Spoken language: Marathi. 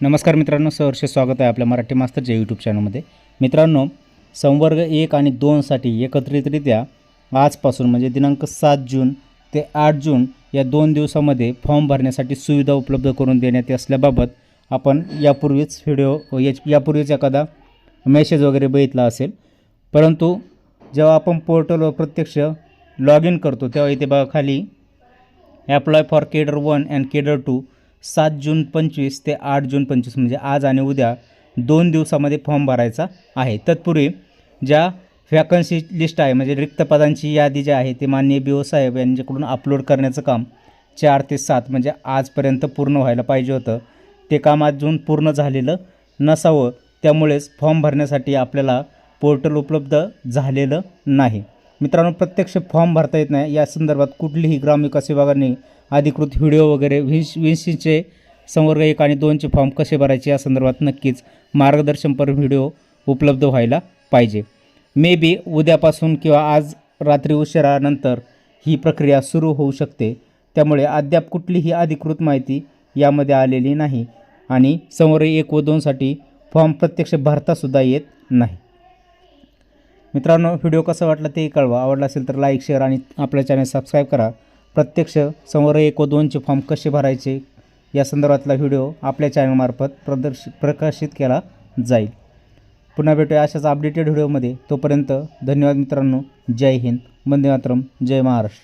नमस्कार मित्रांनो सहर्ष स्वागत आहे आपल्या मराठी मास्तरच्या यूट्यूब चॅनलमध्ये मित्रांनो संवर्ग एक आणि दोनसाठी एकत्रितरित्या आजपासून म्हणजे दिनांक सात जून ते आठ जून या दोन दिवसामध्ये फॉर्म भरण्यासाठी सुविधा उपलब्ध करून देण्यात असल्याबाबत आपण यापूर्वीच व्हिडिओ याच यापूर्वीच एखादा मेसेज वगैरे बघितला असेल. परंतु जेव्हा आपण पोर्टलवर प्रत्यक्ष लॉग इन करतो तेव्हा इथे बघा खाली apply for cadre one and cadre two सात जून पंचवीस ते आठ जून पंचवीस म्हणजे आज आणि उद्या दोन दिवसामध्ये फॉर्म भरायचा आहे. तत्पूर्वी ज्या व्हॅकन्सी लिस्ट आहे म्हणजे रिक्त पदांची यादी जी आहे ती माननीय बी ओ साहेब यांच्याकडून अपलोड करण्याचं काम चार ते सात म्हणजे आजपर्यंत पूर्ण व्हायला पाहिजे होतं. ते काम अजून पूर्ण झालेलं नसावं त्यामुळेच फॉर्म भरण्यासाठी आपल्याला पोर्टल उपलब्ध झालेलं नाही. मित्रांनो प्रत्यक्ष फॉर्म भरता येत नाही. या संदर्भात कुठलीही ग्रामविकास विभागाने अधिकृत व्हिडिओ वगैरे वीस विंशीचे संवर्ग एक आणि दोनचे फॉर्म कसे भरायचे या संदर्भात नक्कीच मार्गदर्शनपर व्हिडिओ उपलब्ध व्हायला पाहिजे. मे बी उद्यापासून किंवा आज रात्री उशिरानंतर ही प्रक्रिया सुरू होऊ शकते. त्यामुळे अद्याप कुठलीही अधिकृत माहिती यामध्ये आलेली नाही आणि संवर्ग एक व दोनसाठी फॉर्म प्रत्यक्ष भरतासुद्धा येत नाही. मित्रांनो व्हिडिओ कसा वाटला ते कळवा. आवडला असेल तर लाईक शेअर आणि आपल्या चॅनल सबस्क्राईब करा. प्रत्यक्ष समोर एक व दोनचे फॉर्म कसे भरायचे या संदर्भातला व्हिडिओ आपल्या चॅनलमार्फत प्रदर्श प्रकाशित केला जाईल. पुन्हा भेटूया अशाच अपडेटेड व्हिडिओमध्ये तोपर्यंत धन्यवाद मित्रांनो. जय हिंद. वंदे मातरम. जय महाराष्ट्र.